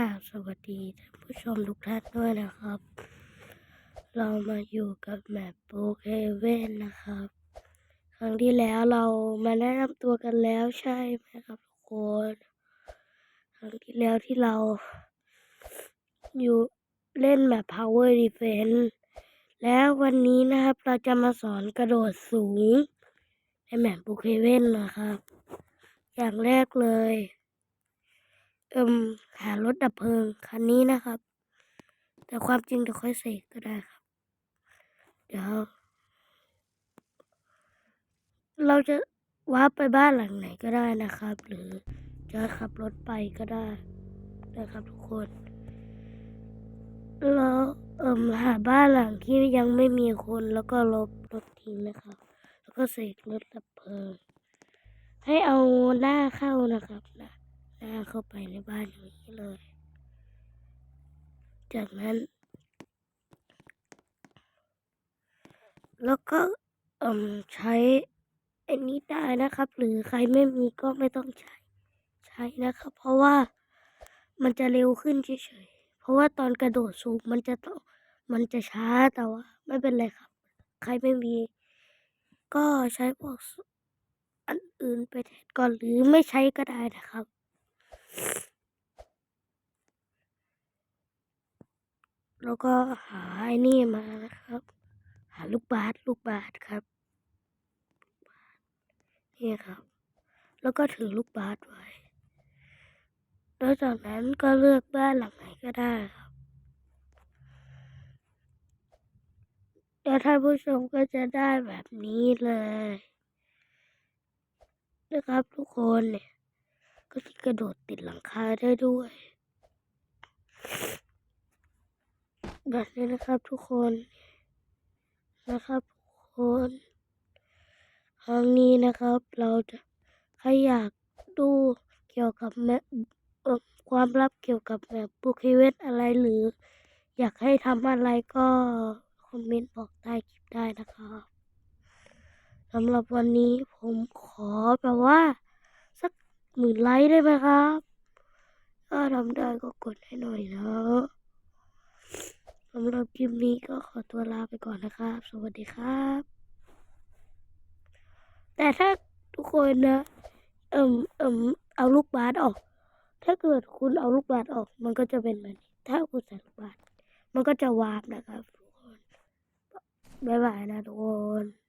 กราบสวัสดีท่านผู้ชมทุกท่านด้วยนะครับ เรามาอยู่กับแมปโปเกเว่นนะครับ ครั้งที่แล้วเรามาแนะนำตัวกันแล้วใช่ไหมครับทุกคนครั้งที่แล้วที่เรา อยู่เล่นแบบ Power Defense แล้ววันนี้นะครับเราจะมาสอนกระโดดสูงในแมปโปเกเว่นนะครับ อย่างแรกเลย เอิมหารถดับเพลิงคันนี้นะครับ แต่ความจริงเดี๋ยวค่อยเสกก็ได้ครับ เดี๋ยว เราจะว้าร์ไปบ้านหลังไหนก็ได้นะครับ หรือจะขับรถไปก็ได้นะครับทุกคนเราเอิมหาบ้านหลังที่ยังไม่มีคนแล้วก็ลบรถทิ้งนะครับ แล้วก็เสกรถดับเพลิงให้เอาหน้าเข้านะครับนะ หน้าเข้าไปในบ้านอย่างนี้เลย จากนั้น แล้วก็ใช้อันนี้ได้นะครับ หรือใครไม่มีก็ไม่ต้องใช้ใช้นะครับ เพราะว่ามันจะเร็วขึ้นเฉยๆเพราะว่าตอนกระโดดสูงมันจะต้องมันจะช้าแต่ว่าไม่เป็นไรครับ ใครไม่มี ก็ใช้พวกอันอื่นไปแทนก่อนหรือไม่ใช้ก็ได้นะครับ แล้วก็หาไอ้นี่มานะครับ หาลูกบาสลูกบาสครับ นี่ครับ แล้วก็ถือลูกบาสไว้แล้วจากนั้นก็เลือกบ้านหลังไหนก็ได้ครับแล้วท่านผู้ชมก็จะได้แบบนี้เลย นะครับทุกคนเนี่ย ก็ที่กระโดดติดหลังคาได้ด้วยแบบนี้นะครับทุกคนนะครับทุกคนครั้งนี้นะครับเราจะใครอยากดูเกี่ยวกับแมความลับเกี่ยวกับแมปบุคเวตอะไรหรือ อยากให้ทำอะไรก็คอมเมนต์บอกใต้คลิปได้นะครับสำหรับวันนี้ผมขอแบบว่า หมื่นไลค์ได้ไหมครับ ถ้าทำได้ก็กดให้หน่อยนะสำหรับคลิปนี้ก็ขอตัวลาไปก่อนนะครับ สวัสดีครับ แต่ถ้าทุกคนนะ เอิมเอิมเอาลูกบาสออก ถ้าเกิดคุณเอาลูกบาสออก มันก็จะเป็นแบบนี้ ถ้าคุณใส่ลูกบาสมันก็จะวาร์ปนะครับทุกคน บ๊ายบายนะทุกคน